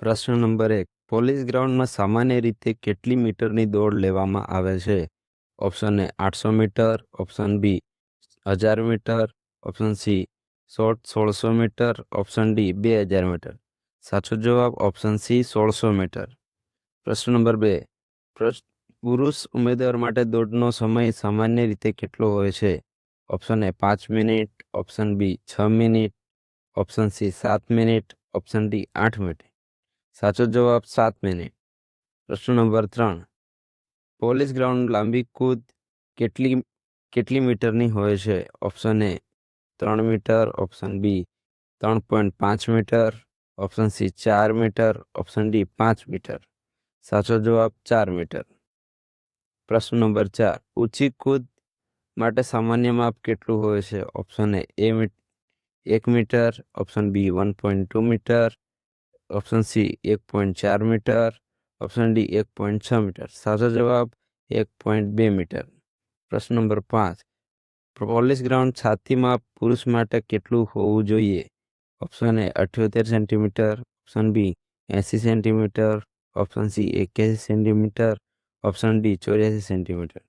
પ્રશ્ન નંબર એક. પોલીસ ગ્રાઉન્ડમાં સામાન્ય રીતે કેટલી મીટરની દોડ લેવામાં આવે છે? ઓપ્શન એ આઠસો મીટર, ઓપ્શન બી હજાર મીટર, ઓપ્શન સી શોર્ટ સોળસો મીટર, ઓપ્શન ડી બે હજાર મીટર. સાચો જવાબ ઓપ્શન સી સોળસો મીટર. પ્રશ્ન નંબર બે. પ્રશ્ન પુરુષ ઉમેદવાર માટે દોડનો સમય સામાન્ય રીતે કેટલો હોય છે? ઓપ્શન એ પાંચ મિનિટ, ઓપ્શન બી છ મિનિટ, ઓપ્શન સી સાત મિનિટ, ઓપ્શન ડી આઠ મિનિટ. સાચો જવાબ સાત મિનિટ પ્રશ્ન નંબર ત્રણ. પોલીસ ગ્રાઉન્ડ લાંબી કૂદ કેટલી કેટલી મીટરની હોય છે? ઓપ્શન એ ત્રણ મીટર, ઓપ્શન બી ત્રણ પોઈન્ટ પાંચ મીટર, ઓપ્શન સી ચાર મીટર, ઓપ્શન ડી પાંચ મીટર. સાચો જવાબ ચાર મીટર. પ્રશ્ન નંબર ચાર. ઊંચી કૂદ માટે સામાન્ય માપ કેટલું હોય છે? ઓપ્શન એ એક metre, option B one point two metre option C એક પોઈન્ટ ચાર મીટર ઓપ્શન ડી એક પોઈન્ટ છ મીટર સાચો જવાબ એક પોઈન્ટ બે મીટર પ્રશ્ન નંબર પાંચ પોલીસ ગ્રાઉન્ડ છાતીમાં પુરુષ માટે કેટલું હોવું જોઈએ? ઓપ્શન એ અઠ્યોતેર સેન્ટીમીટર ઓપ્શન બી એંસી સેન્ટીમીટર ઓપ્શન સી એક્યાસી સેન્ટીમીટર ઓપ્શન ડી ચોર્યાસી સેન્ટીમીટર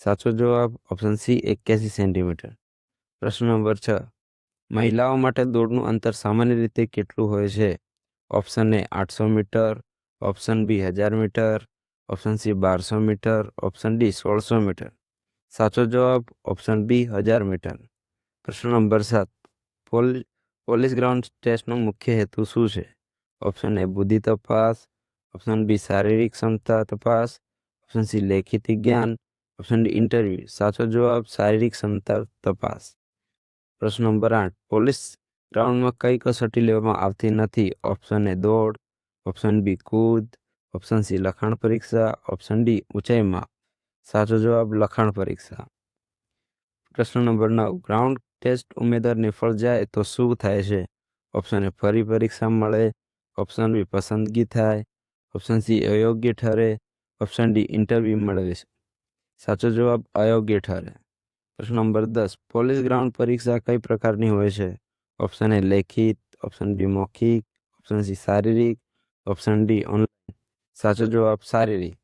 સાચો જવાબ ઓપ્શન સી એક્યાસી સેન્ટીમીટર પ્રશ્ન નંબર છ, મહિલાઓ માટે દોડનું અંતર સામાન્ય રીતે કેટલું હોય છે? ઓપ્શન એ આઠસો મીટર ઓપ્શન બી હજાર મીટર ઓપ્શન સી બારસો મીટર ઓપ્શન ડી સોળસો મીટર સાચો જવાબ ઓપ્શન બી હજાર મીટર પ્રશ્ન નંબર સાત પોલ- પોલીસ ગ્રાઉન્ડ ટેસ્ટનો મુખ્ય હેતુ શું છે? ઓપ્શન એ બુદ્ધિ તપાસ ઓપ્શન બી શારીરિક ક્ષમતા તપાસ ઓપ્શન સી લેખિત જ્ઞાન ઓપ્શન ડી ઇન્ટરવ્યુ સાચો જવાબ, શારીરિક ક્ષમતા તપાસ. પ્રશ્ન નંબર આઠ, પોલીસ ગ્રાઉન્ડમાં કઈ કસોટી લેવામાં આવતી નથી? ઓપ્શન એ દોડ, ઓપ્શન બી કૂદ, ઓપ્શન સી લખાણ પરીક્ષા, ઓપ્શન ડી ઊંચાઈમાં સાચો જવાબ લખાણ પરીક્ષા. પ્રશ્ન નંબર નવ, ગ્રાઉન્ડ ટેસ્ટ ઉમેદવાર નિષ્ફળ જાય તો શું થાય છે? ઓપ્શન એ ફરી પરીક્ષા મળે, ઓપ્શન બી પસંદગી થાય, ઓપ્શન સી અયોગ્ય ઠરે, ઓપ્શન ડી ઇન્ટરવ્યૂ મળે છે. સાચો જવાબ અયોગ્ય ઠરે. પ્રશ્ન નંબર દસ, પોલીસ ગ્રાઉન્ડ પરીક્ષા કઈ પ્રકારની હોય છે? ઓપ્શન એ લેખિત ઓપ્શન બી મૌખિક ઓપ્શન સી શારીરિક ઓપ્શન ડી ઓનલાઈન સાચો જવાબ શારીરિક